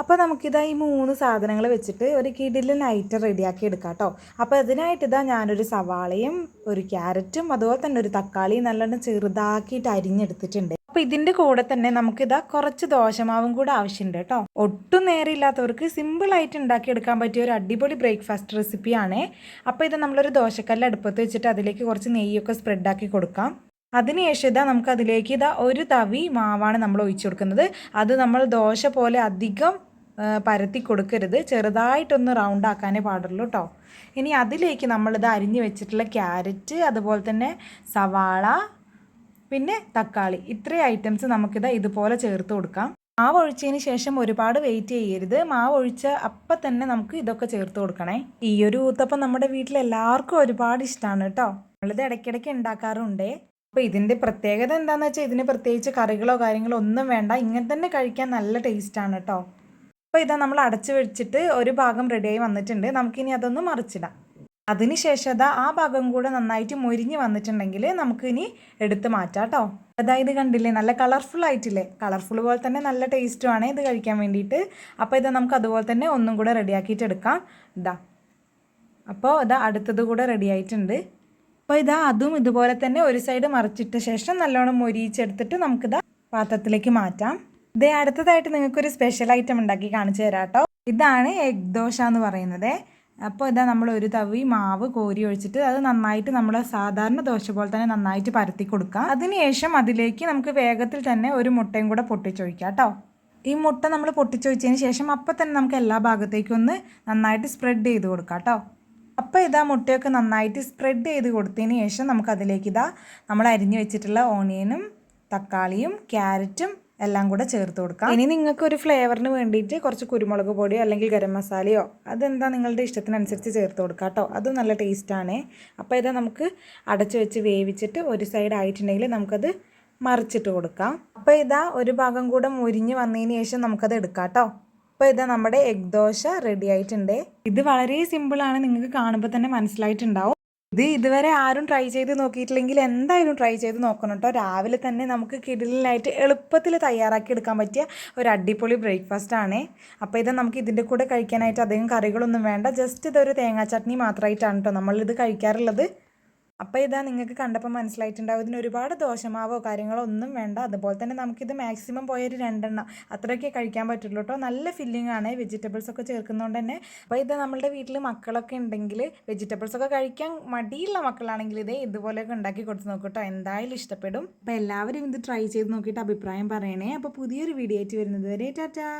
അപ്പോൾ നമുക്കിതാ ഈ മൂന്ന് സാധനങ്ങൾ വെച്ചിട്ട് ഒരു കിടിലിൽ നൈറ്റ് റെഡിയാക്കി എടുക്കാം കേട്ടോ അപ്പോൾ അതിനായിട്ട് ഇതാ ഞാനൊരു സവാളയും ഒരു ക്യാരറ്റും അതുപോലെ തന്നെ ഒരു തക്കാളിയും നല്ലോണം ചെറുതാക്കിയിട്ട് അരിഞ്ഞെടുത്തിട്ടുണ്ട്. അപ്പോൾ ഇതിന്റെ കൂടെ തന്നെ നമുക്കിതാ കുറച്ച് ദോശമാവും കൂടെ ആവശ്യമുണ്ട് കേട്ടോ ഒട്ടും നേരെയില്ലാത്തവർക്ക് സിമ്പിളായിട്ട് ഉണ്ടാക്കിയെടുക്കാൻ പറ്റിയ ഒരു അടിപൊളി ബ്രേക്ക്ഫാസ്റ്റ് റെസിപ്പിയാണേ അപ്പോൾ ഇത് നമ്മളൊരു ദോശക്കല്ല് അടുപ്പത്ത് വെച്ചിട്ട് അതിലേക്ക് കുറച്ച് നെയ്യൊക്കെ സ്പ്രെഡാക്കി കൊടുക്കാം. അതിനുശേഷം ഇതാ നമുക്ക് അതിലേക്ക് ഇതാ ഒരു തവി മാവാണ് നമ്മൾ ഒഴിച്ചു കൊടുക്കുന്നത്. അത് നമ്മൾ ദോശ പോലെ അധികം പരത്തി കൊടുക്കരുത്. ചെറുതായിട്ടൊന്ന് റൗണ്ട് ആക്കാനേ പാടുള്ളൂ കേട്ടോ ഇനി അതിലേക്ക് നമ്മളിത് അരിഞ്ഞു വെച്ചിട്ടുള്ള ക്യാരറ്റ് അതുപോലെ തന്നെ സവാള പിന്നെ തക്കാളി. ഇത്രയും ഐറ്റംസ് നമുക്കിത് ഇതുപോലെ ചേർത്ത് കൊടുക്കാം. മാവ് ഒഴിച്ചതിന് ശേഷം ഒരുപാട് വെയിറ്റ് ചെയ്യരുത്. മാവ് ഒഴിച്ച അപ്പം തന്നെ നമുക്ക് ഇതൊക്കെ ചേർത്ത് കൊടുക്കണേ. ഈ ഒരു ഊത്തപ്പം നമ്മുടെ വീട്ടിൽ എല്ലാവർക്കും ഒരുപാട് ഇഷ്ടമാണ് കേട്ടോ നമ്മളിത് ഇടയ്ക്കിടയ്ക്ക് ഉണ്ടാക്കാറുണ്ട് അപ്പോൾ ഇതിന്റെ പ്രത്യേകത എന്താണെന്ന് വെച്ചാൽ ഇതിന് പ്രത്യേകിച്ച് കറികളോ കാര്യങ്ങളോ ഒന്നും വേണ്ട. ഇങ്ങനെ തന്നെ കഴിക്കാൻ നല്ല ടേസ്റ്റാണ് കേട്ടോ അപ്പോൾ ഇതാ നമ്മൾ അടച്ചു വെച്ചിട്ട് ഒരു ഭാഗം റെഡിയായി വന്നിട്ടുണ്ട്. നമുക്കിനി അതൊന്ന് മറിച്ചിടാം. അതിനുശേഷം അതാ ആ ഭാഗം കൂടെ നന്നായിട്ട് മുരിഞ്ഞ് വന്നിട്ടുണ്ടെങ്കിൽ നമുക്കിനി എടുത്ത് മാറ്റാം കേട്ടോ. അതായത് കണ്ടില്ലേ നല്ല കളർഫുൾ ആയിട്ടില്ലേ? കളർഫുൾ പോലെ തന്നെ നല്ല ടേസ്റ്റുമാണ് ഇത് കഴിക്കാൻ വേണ്ടിയിട്ട്. അപ്പോൾ ഇത് നമുക്ക് അതുപോലെ തന്നെ ഒന്നും കൂടെ റെഡിയാക്കിയിട്ട് എടുക്കാം. ഇതാ. അപ്പോൾ ഇതാ അടുത്തത് കൂടെ റെഡി ആയിട്ടുണ്ട്. അപ്പോൾ ഇതാ അതും ഇതുപോലെ തന്നെ ഒരു സൈഡ് മറിച്ചിട്ട ശേഷം നല്ലോണം മൊരിയിച്ചെടുത്തിട്ട് നമുക്കിതാ പാത്രത്തിലേക്ക് മാറ്റാം. ഇതേ അടുത്തതായിട്ട് നിങ്ങൾക്കൊരു സ്പെഷ്യൽ ഐറ്റം ഉണ്ടാക്കി കാണിച്ചു തരാം കേട്ടോ ഇതാണ് എഗ് ദോശ എന്ന് പറയുന്നത്. അപ്പോൾ ഇതാ നമ്മൾ ഒരു തവി മാവ് കോരി ഒഴിച്ചിട്ട് അത് നന്നായിട്ട് നമ്മൾ സാധാരണ ദോശ പോലെ തന്നെ നന്നായിട്ട് പരത്തി കൊടുക്കുക അതിനുശേഷം അതിലേക്ക് നമുക്ക് വേഗത്തിൽ തന്നെ ഒരു മുട്ടയും കൂടെ പൊട്ടിച്ചൊഴിക്കാം കേട്ടോ. ഈ മുട്ട നമ്മൾ പൊട്ടിച്ചൊഴിച്ചതിന് ശേഷം അപ്പം തന്നെ നമുക്ക് എല്ലാ ഭാഗത്തേക്കും ഒന്ന് നന്നായിട്ട് സ്പ്രെഡ് ചെയ്ത് കൊടുക്കാം കേട്ടോ. അപ്പോൾ ഇതാ മുട്ടയൊക്കെ നന്നായിട്ട് സ്പ്രെഡ് ചെയ്ത് കൊടുത്തതിന് ശേഷം നമുക്ക് അതിലേക്ക് ഇതാ നമ്മൾ അരിഞ്ഞു വെച്ചിട്ടുള്ള ഓണിയനും തക്കാളിയും ക്യാരറ്റും എല്ലാം കൂടെ ചേർത്ത് കൊടുക്കാം. ഇനി നിങ്ങൾക്ക് ഒരു ഫ്ലേവറിന് വേണ്ടിയിട്ട് കുറച്ച് കുരുമുളക് പൊടിയോ അല്ലെങ്കിൽ ഗരം മസാലയോ അതെന്താ നിങ്ങളുടെ ഇഷ്ടത്തിനനുസരിച്ച് ചേർത്ത് കൊടുക്കാം കേട്ടോ. അതും നല്ല ടേസ്റ്റാണ് അപ്പോൾ ഇതാ നമുക്ക് അടച്ചു വെച്ച് വേവിച്ചിട്ട് ഒരു സൈഡ് ആയിട്ടുണ്ടെങ്കിൽ നമുക്കത് മറിച്ചിട്ട് കൊടുക്കാം. അപ്പോൾ ഇതാ ഒരു ഭാഗം കൂടെ മുരിഞ്ഞ് വന്നതിന് ശേഷം നമുക്കത് എടുക്കാം കേട്ടോ. അപ്പോൾ ഇതാ നമ്മുടെ എഗ് ദോശ റെഡി ആയിട്ടുണ്ട്. ഇത് വളരെ സിമ്പിളാണ് നിങ്ങൾക്ക് കാണുമ്പോൾ തന്നെ മനസ്സിലായിട്ടുണ്ടാവും. ഇത് ഇതുവരെ ആരും ട്രൈ ചെയ്ത് നോക്കിയിട്ടില്ലെങ്കിൽ എന്തായാലും ട്രൈ ചെയ്ത് നോക്കണം കേട്ടോ രാവിലെ തന്നെ നമുക്ക് കിടിലിനായിട്ട് എളുപ്പത്തിൽ തയ്യാറാക്കി എടുക്കാൻ പറ്റിയ ഒരു അടിപൊളി ബ്രേക്ക്ഫാസ്റ്റ് ആണ്. അപ്പോൾ ഇത് നമുക്ക് ഇതിന്റെ കൂടെ കഴിക്കാനായിട്ട് അധികം കറികളൊന്നും വേണ്ട. ജസ്റ്റ് ഇതൊരു തേങ്ങാ ചട്നി മാത്രമായിട്ടാണ് കേട്ടോ നമ്മളിത് കഴിക്കാറുള്ളത്. അപ്പോൾ ഇതാ നിങ്ങൾക്ക് കണ്ടപ്പോൾ മനസ്സിലായിട്ടുണ്ടാവും ഇതിന് ഒരുപാട് ദോശമാവോ കാര്യങ്ങളോ ഒന്നും വേണ്ട. അതുപോലെ തന്നെ നമുക്കിത് മാക്സിമം പോയൊരു രണ്ടെണ്ണം അത്രയൊക്കെ കഴിക്കാൻ പറ്റുള്ളൂ കേട്ടോ. നല്ല ഫില്ലിംഗ് ആണ്. വെജിറ്റബിൾസ് ഒക്കെ ചേർക്കുന്നതുകൊണ്ട് തന്നെ. അപ്പോൾ ഇത് നമ്മുടെ വീട്ടിൽ മക്കളൊക്കെ ഉണ്ടെങ്കിൽ വെജിറ്റബിൾസ് ഒക്കെ കഴിക്കാൻ മടിയുള്ള മക്കളാണെങ്കിൽ ഇതേ ഇതുപോലെയൊക്കെ ഉണ്ടാക്കി കൊടുത്ത് നോക്കൂ കേട്ടോ. എന്തായാലും ഇഷ്ടപ്പെടും. അപ്പോൾ എല്ലാവരും ഇത് ട്രൈ ചെയ്ത് നോക്കിയിട്ട് അഭിപ്രായം പറയണേ. അപ്പോൾ പുതിയൊരു വീഡിയോ ആയിട്ട് വരുന്നത് വരെ ടാറ്റാ.